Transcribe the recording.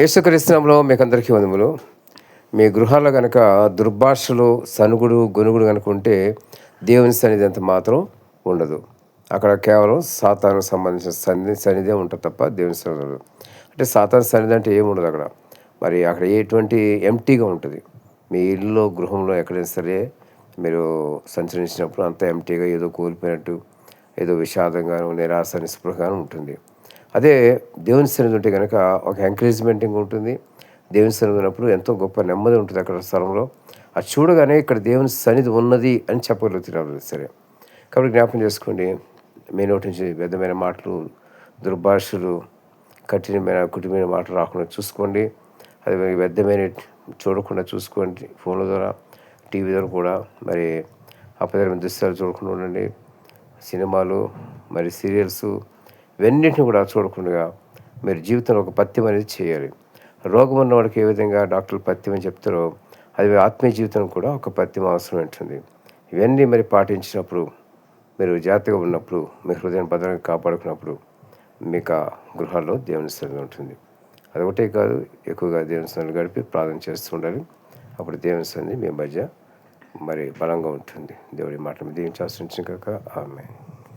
యేసుక్రీస్తునంలో మీకు అందరికీ వందములు. మీ గృహాల్లో కనుక దుర్భాషలు సనుగుడు గొనుగుడు కనుక ఉంటే దేవుని సన్నిధి అంత మాత్రం ఉండదు. అక్కడ కేవలం సాతానికి సంబంధించిన సన్నిధి సన్నిధే ఉంటుంది తప్ప దేవుని సన్నిధి అంటే సాతాన సన్నిధి అంటే ఏముండదు అక్కడ. మరి అక్కడ ఎటువంటి ఎంటీగా ఉంటుంది. మీ ఇల్లు గృహంలో ఎక్కడైనా సరే మీరు సంచరించినప్పుడు అంతా ఎంటీగా ఏదో కోల్పోయినట్టు ఏదో విషాదంగాను నిరాశ నిస్పృహగాను ఉంటుంది. అదే దేవుని సన్నిధి ఉంటే కనుక ఒక ఎంకరేజ్మెంటింగ్ ఉంటుంది. దేవుని సన్నిధి ఉన్నప్పుడు ఎంతో గొప్ప నెమ్మది ఉంటుంది అక్కడ స్థలంలో. అది చూడగానే ఇక్కడ దేవుని సన్నిధి ఉన్నది అని చెప్పగలుగుతున్నారు సరే. కాబట్టి జ్ఞాపకం చేసుకోండి. మీ నోటి నుంచి విధమైన మాటలు దుర్భాషలు కఠినమైన కుటుంబమైన మాటలు రాకుండా చూసుకోండి. అది వ్యర్థమైన చూడకుండా చూసుకోండి ఫోన్ల ద్వారా టీవీ ద్వారా కూడా. మరి అపదమైన దృశ్యాలు చూడకుండా ఉండండి. సినిమాలు మరి సీరియల్స్ ఇవన్నింటిని కూడా చూడకుండా మీరు జీవితంలో ఒక పత్యం అనేది చేయాలి. రోగం ఉన్నవాడికి ఏ విధంగా డాక్టర్లు పత్యం అని చెప్తారో అది ఆత్మీయ జీవితం కూడా ఒక పత్యం అవసరం ఉంటుంది ఇవన్నీ మరి పాటించినప్పుడు మీరు జాగ్రత్తగా ఉన్నప్పుడు మీ హృదయం భద్రంగా కాపాడుకున్నప్పుడు మీకు ఆ గృహాల్లో దేవుని స్థలం ఉంటుంది. అది ఒకటే కాదు ఎక్కువగా దేవుని స్థానం గడిపి ప్రార్థన చేస్తూ ఉండాలి. అప్పుడు దేవుని స్థానం మీ మధ్య మరి బలంగా ఉంటుంది. దేవుడి మాట మీద దీవించాల్సి కాక ఆమె